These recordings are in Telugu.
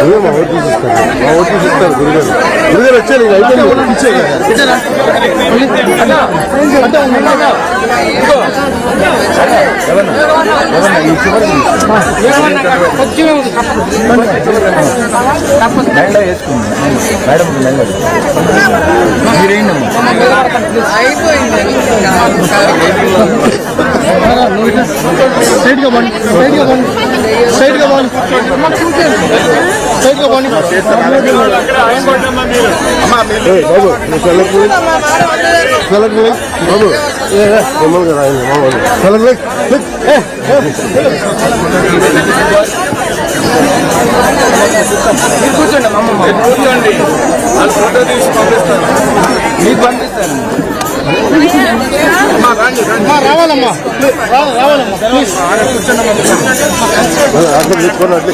అదే మా ఓటు తీసిస్తారు మా ఓటు తీసిస్తారు గురుగారు. గురుగారు వచ్చారు ఇది అయిపోయింది ఇచ్చే కదా. సైడ్గా బాగుంది సైడ్గా బాగుంది కూర్చోండి వాళ్ళు ఫోటో తీసి పంపిస్తారు మీకు పంపిస్తాను రావాలమ్మా. రావాలమ్మా. అట్లా తీసుకొని అట్లే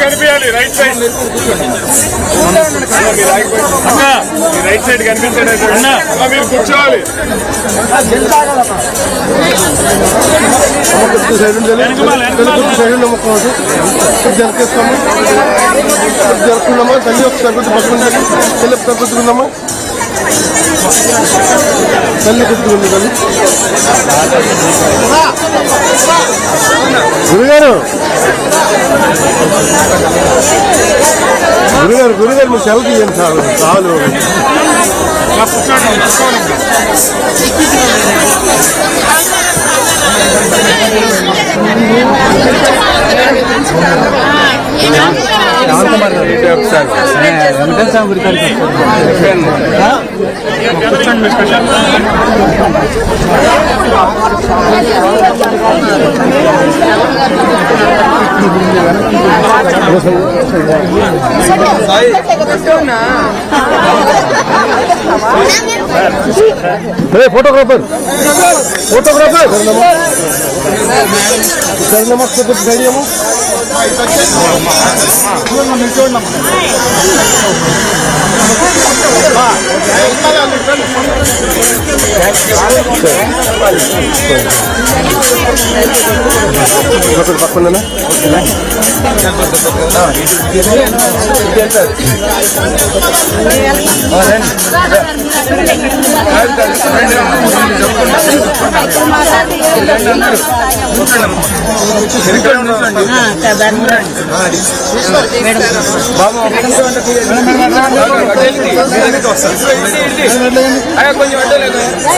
కనిపించాలి రైట్ సైడ్. రైట్ సైడ్ కనిపించండి మీరు కూర్చోవాలి. జరుపుకున్నామా తల్లి ఒకసారి కొద్ది పక్కన తల్లి ఒకసారి కొద్దుకుందామా తల్లి కొద్దుకుంది తల్లి గురుగారు. గురుగారు గురుగారు మీరు సెలవు ఇవ్వండి చాలు? చాలు. अरे फोटोग्राफर फोटोग्राफर सर नमस्ते सर नमस्ते गाड़ी हम 아, ఒకటి పక్కన కొంచెం అడ్డలేదు